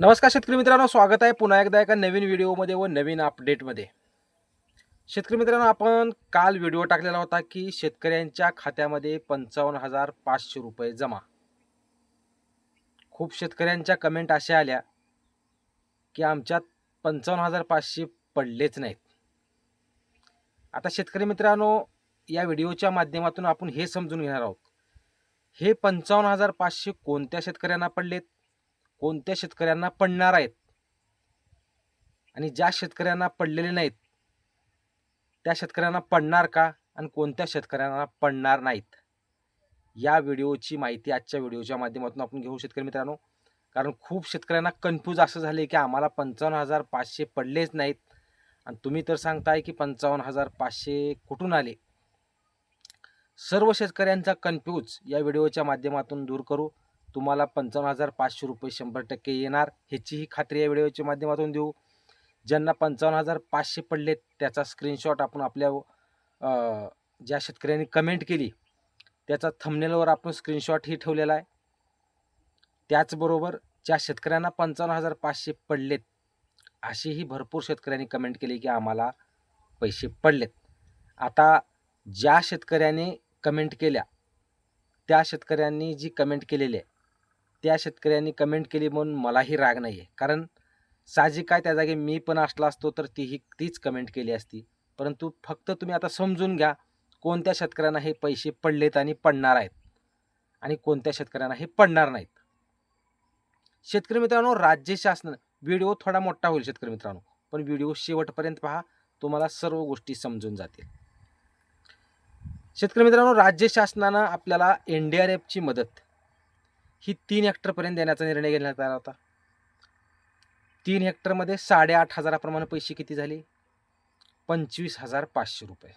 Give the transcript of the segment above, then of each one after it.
नमस्कार शेतकरी मित्रांनो स्वागत आहे पुन्हा एकदा एका नवीन व्हिडिओमध्ये व नवीन अपडेटमध्ये शेतकरी मित्रांनो आपण काल व्हिडिओ टाकलेला होता की शेतकऱ्यांच्या खात्यामध्ये पंचावन्न हजार पाचशे रुपये जमा. खूप शेतकऱ्यांच्या कमेंट अशा आल्या की आमच्यात पंचावन्न हजार पाचशे पडलेच नाहीत. आता शेतकरी मित्रांनो या व्हिडिओच्या माध्यमातून आपण हे समजून घेणार आहोत. हे पंचावन्न हजार पाचशे कोणत्या शेतकऱ्यांना पडलेत? कोणत्या शेतकऱ्यांना पडणार आहेत? आणि ज्या शेतकऱ्यांना पडलेले नाहीत त्या शेतकऱ्यांना पडणार का? आणि कोणत्या शेतकऱ्यांना पडणार नाहीत? या व्हिडिओची माहिती आजच्या व्हिडिओच्या माध्यमातून आपण घेऊ शेतकरी मित्रांनो. कारण खूप शेतकऱ्यांना कन्फ्यूज असं झाले की आम्हाला पंचावन्न हजार पाचशे पडलेच नाहीत. आणि तुम्ही तर सांगताय की पंचावन्न हजार पाचशे कुठून आले? सर्व शेतकऱ्यांचा कन्फ्यूज या व्हिडिओच्या माध्यमातून दूर करू. तुम्हाला पंचावन्न हजार पाचशे रुपये शंभर टक्के येणार. ह्याचीही खात्री या व्हिडिओच्या माध्यमातून देऊ. ज्यांना पंचावन्न हजार पाचशे पडलेत त्याचा स्क्रीनशॉट आपण आपल्या ज्या शेतकऱ्यांनी कमेंट केली त्याचा थमनेलवर आपण स्क्रीनशॉटही ठेवलेला आहे. त्याचबरोबर ज्या शेतकऱ्यांना पंचावन्न हजार पाचशे पडलेत अशीही भरपूर शेतकऱ्यांनी कमेंट केली की आम्हाला पैसे पडलेत. आता ज्या शेतकऱ्याने कमेंट केल्या त्या शेतकऱ्यांनी जी कमेंट केलेली आहे त्या शेतकऱ्यांनी कमेंट केली म्हणून मलाही राग नाही आहे कारण साहजिक काय त्या जागी मी पण असला असतो तर तीही तीच कमेंट केली असती. परंतु फक्त तुम्ही आता समजून घ्या कोणत्या शेतकऱ्यांना हे पैसे पडलेत आणि पडणार आहेत? आणि कोणत्या शेतकऱ्यांना हे पडणार नाहीत? शेतकरी मित्रांनो राज्य शासन व्हिडिओ थोडा मोठा होईल शेतकरी मित्रांनो. पण व्हिडिओ शेवटपर्यंत पहा तुम्हाला सर्व गोष्टी समजून जातील. शेतकरी मित्रांनो राज्य शासनानं आपल्याला एन डी आर एफची मदत ही तीन हेक्टरपर्यंत देण्याचा निर्णय घेण्यात आला होता. तीन हेक्टरमध्ये साडेआठ हजाराप्रमाणे पैसे किती झाले? पंचवीस हजार पाचशे रुपये.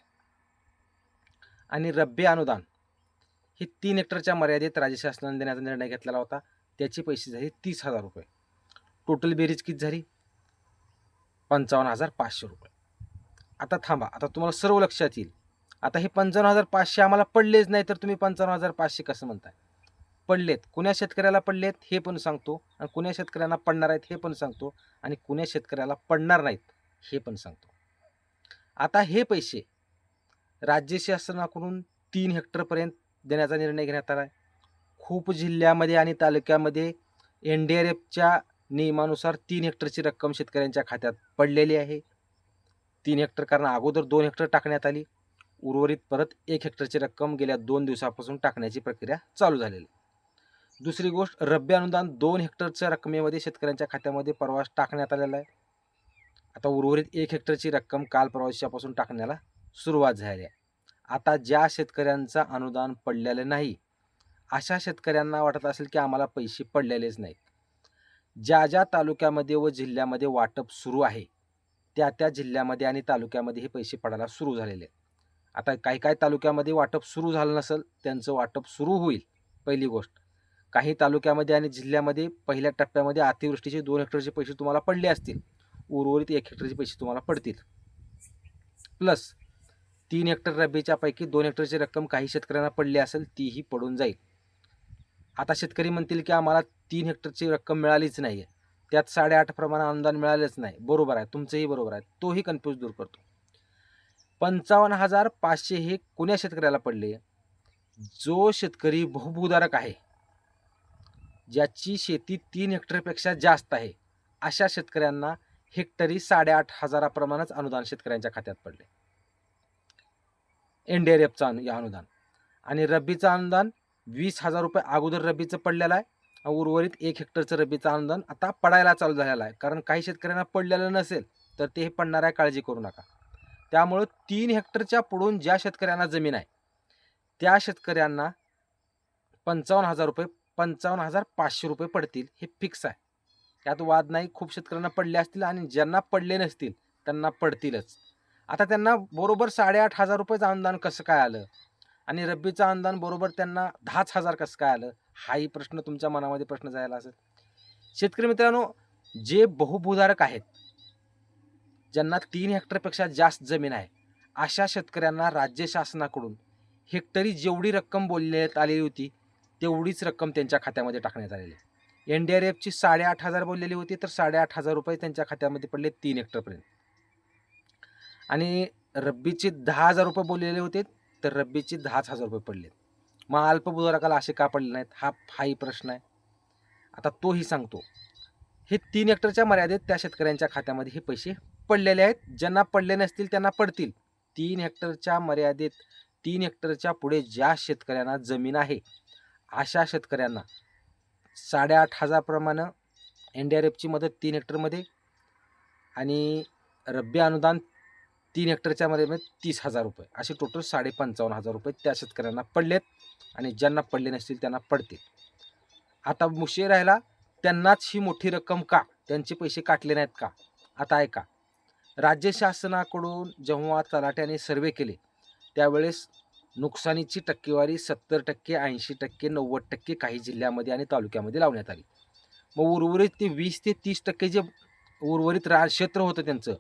आणि रब्बी अनुदान हे तीन हेक्टरच्या मर्यादेत राज्य शासनाने देण्याचा निर्णय घेतलेला होता. त्याचे पैसे झाले तीस हजार रुपये. टोटल बेरीज किती झाली? पंचावन्न हजार पाचशे रुपये. आता थांबा आता तुम्हाला सर्व लक्षात येईल. आता हे पंचावन्न हजार पाचशे आम्हाला पडलेच नाही तर तुम्ही पंचावन्न हजार पाचशे कसं म्हणताय? पडलेत. कुण्या शेतकऱ्याला पडलेत हे पण सांगतो आणि कुण्या शेतकऱ्यांना पडणार आहेत हे पण सांगतो आणि कुण्या शेतकऱ्याला पडणार नाहीत हे पण सांगतो. आता हे पैसे राज्य शासनाकडून तीन हेक्टरपर्यंत देण्याचा निर्णय घेण्यात आला आहे खूप जिल्ह्यामध्ये आणि तालुक्यामध्ये एन डी आर एफच्या नियमानुसार तीन हेक्टरची रक्कम शेतकऱ्यांच्या खात्यात पडलेली आहे. तीन हेक्टर कारण अगोदर दोन हेक्टर टाकण्यात आली. उर्वरित परत एक हेक्टरची रक्कम गेल्या दोन दिवसापासून टाकण्याची प्रक्रिया चालू झालेली दुसरी गोष्ट रब्बी अनुदान दोन हेक्टरच्या रकमेमध्ये शेतकऱ्यांच्या खात्यामध्ये प्रवास टाकण्यात आलेला आहे. आता उर्वरित एक हेक्टरची रक्कम काल परवाच्यापासून टाकण्याला सुरुवात झाली आहे. आता ज्या शेतकऱ्यांचं अनुदान पडलेलं नाही अशा शेतकऱ्यांना वाटत असेल की आम्हाला पैसे पडलेलेच नाहीत. ज्या ज्या तालुक्यामध्ये व जिल्ह्यामध्ये वाटप सुरू आहे त्या त्या जिल्ह्यामध्ये आणि तालुक्यामध्ये हे पैसे पडायला सुरू झालेले आहेत. आता काही काही तालुक्यामध्ये वाटप सुरू झालं नसेल त्यांचं वाटप सुरू होईल पहिली गोष्ट. काही तालुक्यामध्ये आणि जिल्ह्यामध्ये पहिल्या टप्प्यामध्ये अतिवृष्टीचे दोन हेक्टरचे पैसे तुम्हाला पडले असतील. उर्वरित एक हेक्टरचे पैसे तुम्हाला पडतील. प्लस तीन हेक्टर रब्बीच्या पैकी दोन हेक्टरची रक्कम काही शेतकऱ्यांना पडली असेल तीही पडून जाईल. आता शेतकरी म्हणतील की आम्हाला तीन हेक्टरची रक्कम मिळालीच नाही आहे त्यात साडेआठ प्रमाणे अनुदान मिळालेच नाही. बरोबर आहे. तुमचंही बरोबर आहे. तोही कन्फ्यूज दूर करतो. पंचावन्न हजार पाचशे हे कुण्या शेतकऱ्याला पडले? जो शेतकरी बहुभूधारक आहे. ज्याची शेती तीन हेक्टरपेक्षा जास्त आहे अशा शेतकऱ्यांना हेक्टरी साडेआठ हजाराप्रमाणेच अनुदान शेतकऱ्यांच्या खात्यात पडले. एन डी आर एफचं अनु या अनुदान. आणि रब्बीचं अनुदान वीस हजार रुपये अगोदर रब्बीचं पडलेलं आहे. उर्वरित एक हेक्टरचं रब्बीचं अनुदान आता पडायला चालू झालेलं आहे. कारण काही शेतकऱ्यांना पडलेलं नसेल तर ते हे पडणार आहे काळजी करू नका. त्यामुळं तीन हेक्टरच्या पुढून ज्या शेतकऱ्यांना जमीन आहे त्या शेतकऱ्यांना पंचावन्न हजार रुपये पंचावन्न हजार पाचशे रुपये पडतील हे फिक्स आहे. त्यात वाद नाही खूप शेतकऱ्यांना पडले असतील आणि ज्यांना पडले नसतील त्यांना पडतीलच. आता त्यांना बरोबर साडेआठ हजार रुपयेचं अनुदान कसं काय आलं? आणि रब्बीचं अनुदान बरोबर त्यांना दहाच हजार कसं काय आलं? हाही प्रश्न तुमच्या मनामध्ये प्रश्न जायला असेल. शेतकरी मित्रांनो जे बहुभूधारक आहेत ज्यांना तीन हेक्टरपेक्षा जास्त जमीन आहे अशा शेतकऱ्यांना राज्य शासनाकडून हेक्टरी जेवढी रक्कम बोलण्यात आलेली होती तेवढीच रक्कम त्यांच्या खात्यामध्ये टाकण्यात आलेली आहे. एन डी आर एफची साडेआठ हजार बोललेली होती तर साडेआठ हजार रुपये त्यांच्या खात्यामध्ये पडले तीन हेक्टरपर्यंत. आणि रब्बीचे दहा हजार रुपये बोललेले होते तर रब्बीचे दहाच हजार रुपये पडले. मग अल्पभूधारकाला असे का पडले नाहीत? हा हाही प्रश्न आहे. आता तोही सांगतो. हे तीन हेक्टरच्या मर्यादेत त्या शेतकऱ्यांच्या खात्यामध्ये हे पैसे पडलेले आहेत. ज्यांना पडले नसतील त्यांना पडतील. तीन हेक्टरच्या मर्यादेत तीन हेक्टरच्या पुढे ज्या शेतकऱ्यांना जमीन आहे अशा शेतकऱ्यांना साडेआठ हजारप्रमाणे एन डी आर एफची मदत तीन हेक्टरमध्ये आणि रब्बी अनुदान तीन हेक्टरच्या मध्ये तीस हजार रुपये. असे टोटल साडे पंचावन्न हजार रुपये त्या शेतकऱ्यांना पडलेत आणि ज्यांना पडले नसतील त्यांना पडतील. आता मुशे राहिला त्यांनाच ही मोठी रक्कम का? त्यांचे पैसे काटले नाहीत का? आता ऐका. राज्य शासनाकडून जेव्हा तलाट्याने सर्वे केले त्यावेळेस नुकसानीची टक्केवारी सत्तर टक्के ऐंशी टक्के नव्वद टक्के काही जिल्ह्यामध्ये आणि तालुक्यामध्ये लावण्यात आली. मग उर्वरित ते वीस ते तीस टक्के जे उर्वरित रा क्षेत्र होतं त्यांचं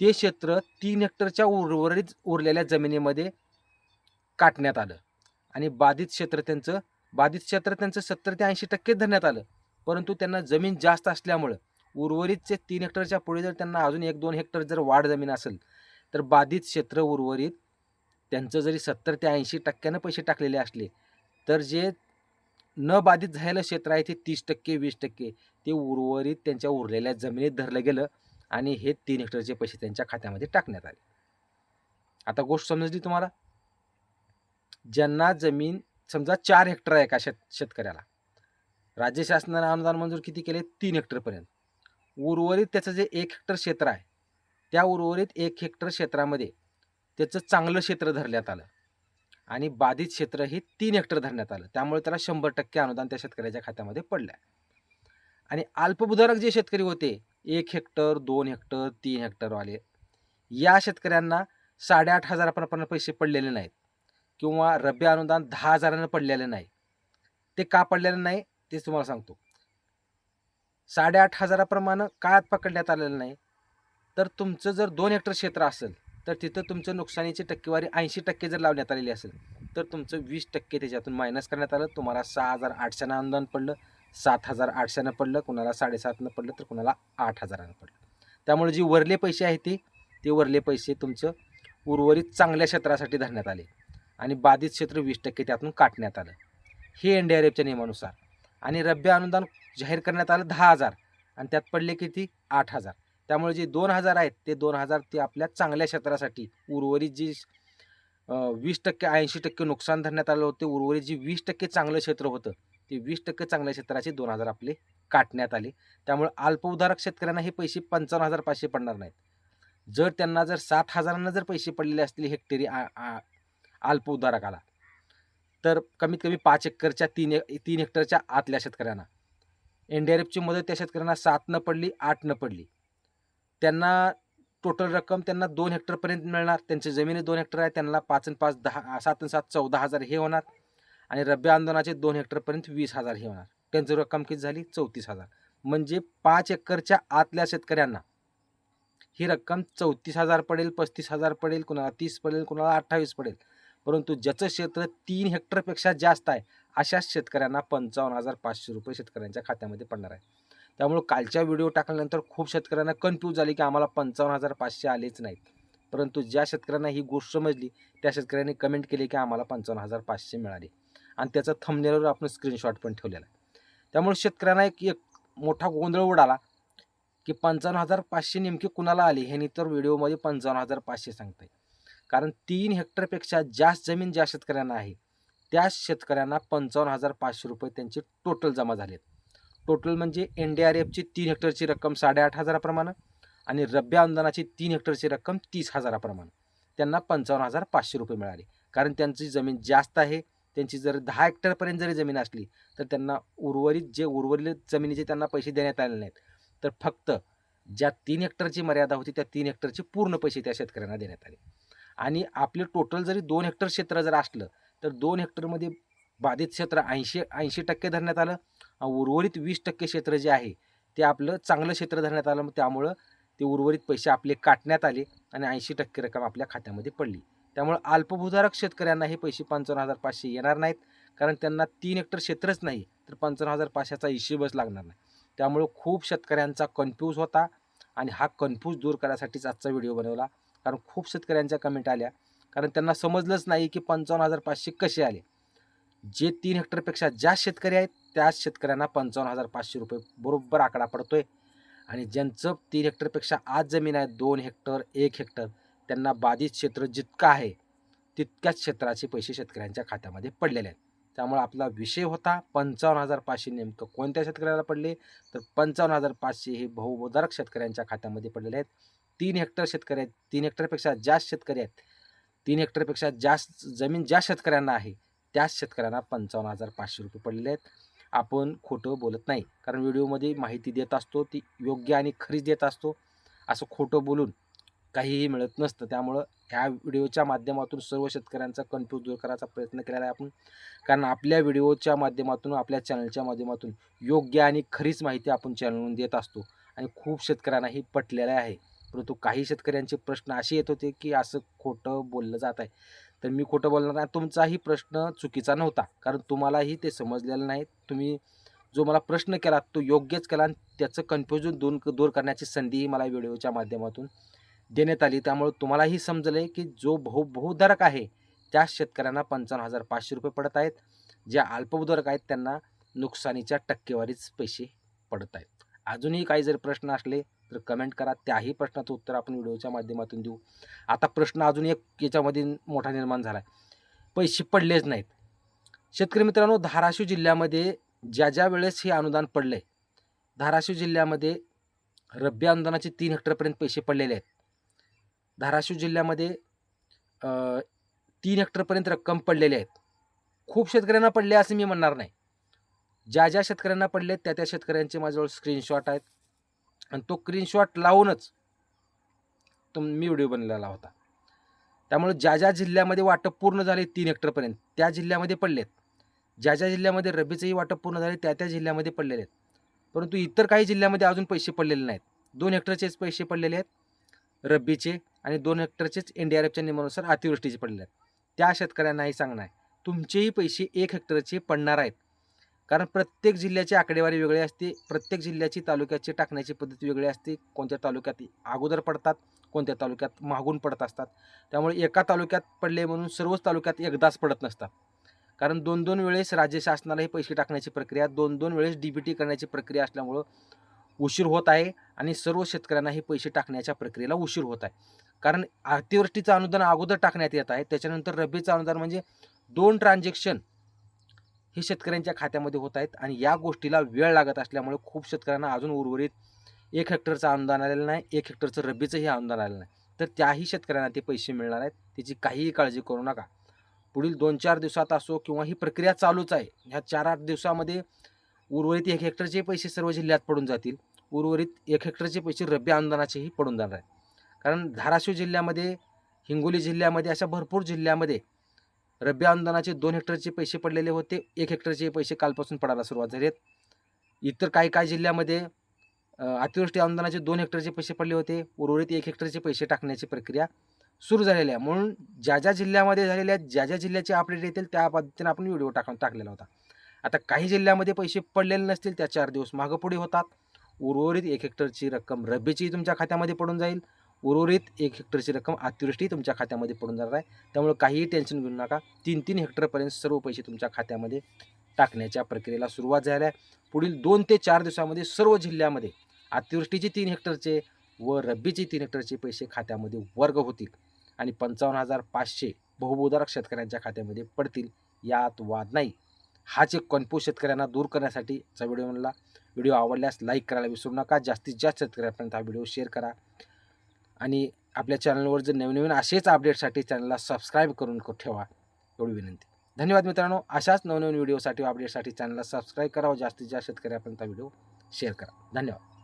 ते क्षेत्र तीन हेक्टरच्या उर्वरित उरलेल्या जमिनीमध्ये काटण्यात आलं. आणि बाधित क्षेत्र त्यांचं बाधित क्षेत्र त्यांचं सत्तर ते ऐंशी टक्के धरण्यात आलं. परंतु त्यांना जमीन जास्त असल्यामुळं उर्वरितचे तीन हेक्टरच्या पुढे जर त्यांना अजून एक दोन हेक्टर जर वाढ जमीन असेल तर बाधित क्षेत्र उर्वरित त्यांचं जरी सत्तर ते ऐंशी टक्क्यानं पैसे टाकलेले असले तर जे न बाधित झालेलं क्षेत्र आहे ते तीस टक्के वीस टक्के ते उर्वरित त्यांच्या उरलेल्या जमिनीत धरलं गेलं आणि हे तीन हेक्टरचे पैसे त्यांच्या खात्यामध्ये टाकण्यात आले. आता गोष्ट समजली तुम्हाला? ज्यांना जमीन समजा चार हेक्टर आहे का शेत शेतकऱ्याला. राज्य शासनाने अनुदान मंजूर किती केले? तीन हेक्टरपर्यंत उर्वरित त्याचं जे एक हेक्टर क्षेत्र आहे त्या उर्वरित एक हेक्टर क्षेत्रामध्ये त्याचं चांगलं क्षेत्र धरण्यात आलं. आणि बाधित क्षेत्र हे तीन हेक्टर धरण्यात आलं. त्यामुळे त्याला शंभर टक्के अनुदान त्या शेतकऱ्याच्या खात्यामध्ये पडलं आणि अल्पभूधारक जे शेतकरी होते एक हेक्टर दोन हेक्टर तीन हेक्टरवाले या शेतकऱ्यांना साडेआठ हजारापर्यंत पैसे पडलेले नाहीत. किंवा रब्बी अनुदान दहा हजारानं पडलेलं नाही. ते का पडलेलं नाही तेच तुम्हाला सांगतो. साडेआठ हजाराप्रमाणे का पकडण्यात आलेलं नाही. तर तुमचं जर दोन हेक्टर क्षेत्र असेल तर तिथं तुमचं नुकसानीची टक्केवारी ऐंशी टक्के जर लावण्यात आलेली असेल तर तुमचं वीस टक्के त्याच्यातून मायनस करण्यात आलं. तुम्हाला सहा हजार आठशेनं अनुदान पडलं सात हजार आठशेनं पडलं कुणाला साडेसातनं पडलं तर कुणाला आठ हजारानं पडलं. त्यामुळे जी वरले पैसे आहेत ते ते वरले पैसे तुमचं उर्वरित चांगल्या क्षेत्रासाठी धरण्यात आले. आणि बाधित क्षेत्र वीस टक्के त्यातून काटण्यात आलं. हे एन डी आर एफच्या नियमानुसार. आणि रब्बी अनुदान जाहीर करण्यात आलं दहा हजार. आणि त्यात पडले किती? आठ हजार. त्यामुळे जे दोन हजार आहेत ते दोन हजार ते आपल्या चांगल्या क्षेत्रासाठी उर्वरित जी वीस टक्के ऐंशी टक्के नुकसान धरण्यात आलं होते उर्वरित जी वीस टक्के चांगलं क्षेत्र होतं ते वीस टक्के चांगल्या क्षेत्राचे दोन हजार आपले काटण्यात आले. त्यामुळे अल्पउधारक शेतकऱ्यांना हे पैसे पंचावन्न हजार पाचशे पडणार नाहीत. जर त्यांना जर सात हजारांना जर पैसे पडलेले असतील हेक्टरी आ- अल्पउधारकाला तर कमीत कमी पाच एकरच्या तीन तीन हेक्टरच्या आतल्या शेतकऱ्यांना. एन डी आर एफची मदत त्या शेतकऱ्यांना सात न पडली आठ न पडली. त्यांना टोटल रक्कम त्यांना दोन हेक्टरपर्यंत मिळणार. त्यांची जमिनी दोन हेक्टर आहे त्यांना पाच आणि पाच दहा सात आणि सात चौदा हजार हे होणार. आणि रब्बी आंदोलनाचे दोन हेक्टरपर्यंत वीस हजार हे होणार. त्यांची रक्कम किती झाली? चौतीस हजार. म्हणजे पाच एकरच्या आतल्या शेतकऱ्यांना ही रक्कम चौतीस हजार पडेल पस्तीस हजार पडेल कुणाला तीस पडेल कुणाला अठ्ठावीस पडेल. परंतु ज्याचं क्षेत्र तीन हेक्टरपेक्षा जास्त आहे अशाच शेतकऱ्यांना पंचावन्न हजार पाचशे रुपये शेतकऱ्यांच्या खात्यामध्ये पडणार आहे. त्यामुळं कालच्या व्हिडिओ टाकल्यानंतर खूप शेतकऱ्यांना कन्फ्यूज झाले की आम्हाला पंचावन्न हजार पाचशे आलेच नाहीत. परंतु ज्या शेतकऱ्यांना ही गोष्ट समजली त्या शेतकऱ्यांनी कमेंट केली की आम्हाला पंचावन्न हजार पाचशे मिळाले. आणि त्याचा थंबनेलवर आपण स्क्रीनशॉट पण ठेवलेला आहे. त्यामुळे शेतकऱ्यांना एक एक मोठा गोंधळ उडाला की पंचावन्न हजार पाचशे नेमके कुणाला आले हे तर व्हिडिओमध्ये पंचावन्न हजार पाचशे सांगताय. कारण तीन हेक्टरपेक्षा जास्त जमीन ज्या शेतकऱ्यांना आहे त्या शेतकऱ्यांना पंचावन्न हजार पाचशे रुपये त्यांचे टोटल जमा झालेत. टोटल म्हणजे एन डी आर एफची तीन हेक्टरची रक्कम साडेआठ हजाराप्रमाणे आणि रब्या अनुदानाची तीन हेक्टरची रक्कम तीस हजाराप्रमाणे. त्यांना पंचावन्न हजार पाचशे रुपये मिळाले. कारण त्यांची जमीन जास्त आहे त्यांची जर दहा हेक्टरपर्यंत जरी जमीन असली तर त्यांना उर्वरित जे उर्वरित जमिनीचे त्यांना पैसे देण्यात आले नाहीत. तर फक्त ज्या तीन हेक्टरची मर्यादा होती त्या तीन हेक्टरचे पूर्ण पैसे त्या शेतकऱ्यांना देण्यात आले. आणि आपले टोटल जरी दोन हेक्टर क्षेत्र जर असलं तर दोन हेक्टरमध्ये बाधित क्षेत्र ऐंशी ऐंशी टक्के धरण्यात आलं. उर्वरित वीस टक्के क्षेत्र जे आहे ते आपलं चांगलं क्षेत्र धरण्यात आलं. मग त्यामुळं ते उर्वरित पैसे आपले काटण्यात आले आणि ऐंशी टक्के रक्कम आपल्या खात्यामध्ये पडली. त्यामुळे अल्पभूधारक शेतकऱ्यांना हे पैसे पंचावन्न हजार पाचशे येणार नाहीत. कारण त्यांना तीन हेक्टर क्षेत्रच नाही तर पंचावन्न हजार पाचशेचा हिशेबच लागणार नाही. त्यामुळं खूप शेतकऱ्यांचा कन्फ्यूज होता आणि हा कन्फ्यूज दूर करायसाठीच आजचा व्हिडिओ बनवला. कारण खूप शेतकऱ्यांच्या कमेंट आल्या. कारण त्यांना समजलंच नाही की पंचावन्न हजार पाचशे कसे आले. जे तीन हेक्टरपेक्षा जास्त शेतकरी आहेत त्याच शेतकऱ्यांना पंचावन्न हजार पाचशे रुपये बरोबर आकडा पडतोय. आणि ज्यांचं तीन हेक्टरपेक्षा आज जमीन आहे दोन हेक्टर एक हेक्टर त्यांना बाधित क्षेत्र जितकं आहे तितक्याच क्षेत्राचे पैसे शेतकऱ्यांच्या खात्यामध्ये पडलेले आहेत. त्यामुळे आपला विषय होता पंचावन्न हजार पाचशे नेमकं कोणत्या शेतकऱ्याला पडले? तर पंचावन्न हजार पाचशे हे बहुबोधारक शेतकऱ्यांच्या खात्यामध्ये पडलेले आहेत. तीन हेक्टर शेतकरी आहेत तीन हेक्टरपेक्षा जास्त शेतकरी आहेत. तीन हेक्टरपेक्षा जास्त जमीन ज्या शेतकऱ्यांना आहे त्याच शेतकऱ्यांना पंचावन्न हजार पाचशे रुपये पडलेले आहेत. आपण खोटं बोलत नाही. कारण व्हिडिओमध्ये माहिती देत असतो ती योग्य आणि खरीच देत असतो. असं खोटं बोलून काहीही मिळत नसतं. त्यामुळं ह्या व्हिडिओच्या माध्यमातून सर्व शेतकऱ्यांचा कन्फ्यूज दूर करायचा प्रयत्न केलेला आहे आपण. कारण आपल्या व्हिडिओच्या माध्यमातून आपल्या चॅनलच्या माध्यमातून योग्य आणि खरीच माहिती आपण चॅनलवरून देत असतो. आणि खूप शेतकऱ्यांनाही पटलेलं आहे. परंतु काही शेतकऱ्यांचे प्रश्न असे येत होते की असं खोटं बोललं जात आहे. तर मी खोटं बोलणार नाही. तुमचाही प्रश्न चुकीचा नव्हता. कारण तुम्हालाही ते समजलेलं नाही. तुम्ही जो मला प्रश्न केला तो योग्यच केला आणि त्याचं कन्फ्युजन दूर दूर करण्याची संधीही मला व्हिडिओच्या माध्यमातून देण्यात आली. त्यामुळे तुम्हालाही समजलं आहे की जो बहु बहुधारक आहे त्या शेतकऱ्यांना पंचावन्न हजार पाचशे रुपये पडत आहेत. ज्या अल्पभूधारक आहेत त्यांना नुकसानीच्या टक्केवारीच पैसे पडत आहेत. अजूनही काही जर प्रश्न असले तर कमेंट करा त्याही प्रश्नाचं उत्तर आपण व्हिडिओच्या माध्यमातून देऊ. आता प्रश्न अजून एक याच्यामध्ये मोठा निर्माण झाला आहे पैसे पडलेच नाहीत. शेतकरी मित्रांनो धाराशिव जिल्ह्यामध्ये ज्या ज्या वेळेस हे अनुदान पडले धाराशिव जिल्ह्यामध्ये रब्बी अनुदानाचे तीन हेक्टरपर्यंत पैसे पडलेले आहेत. धाराशिव जिल्ह्यामध्ये तीन हेक्टरपर्यंत रक्कम पडलेली आहेत. खूप शेतकऱ्यांना पडले असं मी म्हणणार नाही. ज्या ज्या शेतकऱ्यांना पडले त्या त्या शेतकऱ्यांचे माझ्याजवळ स्क्रीनशॉट आहेत. आणि तो स्क्रीनशॉट लावूनच तुम मी व्हिडिओ बनलेला होता. त्यामुळे ज्या ज्या जिल्ह्यामध्ये वाटप पूर्ण झाले तीन हेक्टरपर्यंत त्या जिल्ह्यामध्ये पडलेत. ज्या ज्या जिल्ह्यामध्ये रब्बीचंही वाटप पूर्ण झाले त्या त्या जिल्ह्यामध्ये पडलेले आहेत. परंतु इतर काही जिल्ह्यामध्ये अजून पैसे पडलेले नाहीत. दोन हेक्टरचेच पैसे पडलेले आहेत रब्बीचे आणि दोन हेक्टरचेच एन डी आर एफच्या नियमानुसार अतिवृष्टीचे पडलेले आहेत. त्या शेतकऱ्यांनाही सांगणार आहे तुमचेही पैसे एक हेक्टरचे पडणार आहेत. कारण प्रत्येक जिल्ह्याची आकडेवारी वेगळी असते प्रत्येक जिल्ह्याची तालुक्याची टाकण्याची पद्धत वेगळी असते कोणत्या तालुक्यात अगोदर पडतात कोणत्या तालुक्यात मागून पडत असतात. त्यामुळे एका तालुक्यात पडले म्हणून सर्वच तालुक्यात एकदाच पडत नसतात. कारण दोन दोन वेळेस राज्य शासनाला हे पैसे टाकण्याची प्रक्रिया दोन दोन वेळेस डी बी टी करण्याची प्रक्रिया असल्यामुळं उशीर होत आहे आणि सर्व शेतकऱ्यांना हे पैसे टाकण्याच्या प्रक्रियेला उशीर होत आहे. कारण अतिवृष्टीचं अनुदान अगोदर टाकण्यात येत आहे त्याच्यानंतर रब्बीचं अनुदान म्हणजे दोन ट्रान्झॅक्शन हे शेतकऱ्यांच्या खात्यामध्ये होत आहेत आणि या गोष्टीला वेळ लागत असल्यामुळे खूप शेतकऱ्यांना अजून उर्वरित एक हेक्टरचं अनुदान आलेलं नाही एक हेक्टरचं रब्बीचंही अनुदान आलेलं नाही. तर त्याही शेतकऱ्यांना ते पैसे मिळणार आहेत त्याची काहीही काळजी करू नका. पुढील दोन चार दिवसात असो किंवा ही प्रक्रिया चालूच आहे ह्या चार आठ दिवसामध्ये उर्वरित एक हेक्टरचे पैसे सर्व जिल्ह्यात पडून जातील उर्वरित एक हेक्टरचे पैसे रब्बी अनुदानाचेही पडून जाणार आहेत. कारण धाराशिव जिल्ह्यामध्ये हिंगोली जिल्ह्यामध्ये अशा भरपूर जिल्ह्यामध्ये रब्बी अनुदानाचे दोन हेक्टरचे पैसे पडलेले होते. एक हेक्टरचे पैसे कालपासून पडायला सुरुवात झाली आहेत. इतर काही काही जिल्ह्यामध्ये अतिवृष्टी अनुदानाचे दोन हेक्टरचे पैसे पडले होते. उर्वरित एक हेक्टरचे पैसे टाकण्याची प्रक्रिया सुरू झालेली आहे. म्हणून ज्या ज्या जिल्ह्यामध्ये झालेल्या ज्या ज्या जिल्ह्याचे अपडेट येतील त्या पद्धतीने आपण व्हिडिओ टाकून टाकलेला होता. आता काही जिल्ह्यामध्ये पैसे पडलेले नसतील त्या चार दिवस मागं पुढे होतात. उर्वरित एक हेक्टरची रक्कम रब्बीची तुमच्या खात्यामध्ये पडून जाईल. उर्वरित एक हेक्टरची रक्कम अतिवृष्टी तुमच्या खात्यामध्ये पडून जाणार आहे. त्यामुळे काहीही टेन्शन घेऊ नका. तीन तीन हेक्टरपर्यंत सर्व पैसे तुमच्या खात्यामध्ये टाकण्याच्या प्रक्रियेला सुरुवात झाली आहे. पुढील दोन ते चार दिवसामध्ये सर्व जिल्ह्यामध्ये अतिवृष्टीचे तीन हेक्टरचे व रब्बीचे तीन हेक्टरचे पैसे खात्यामध्ये वर्ग होतील आणि पंचावन्न हजार पाचशे बहुबोधारक शेतकऱ्यांच्या खात्यामध्ये पडतील. यात वाद नाही. हाच एक कन्फ्यूज शेतकऱ्यांना दूर करण्यासाठीचा व्हिडिओ म्हणला. व्हिडिओ आवडल्यास लाईक करायला विसरू नका. जास्तीत जास्त शेतकऱ्यांपर्यंत हा व्हिडिओ शेअर करा. आणि आपल्या चॅनलवर जर नवीन नवीन असेच अपडेटसाठी चॅनलला सबस्क्राईब करून ठेवा. एवढी विनंती. धन्यवाद मित्रांनो. अशाच नवनवीन व्हिडिओसाठी अपडेटसाठी चॅनलला सबस्क्राईब करा जास्तीत जास्त शेतकऱ्यापर्यंत व्हिडिओ शेअर करा. धन्यवाद.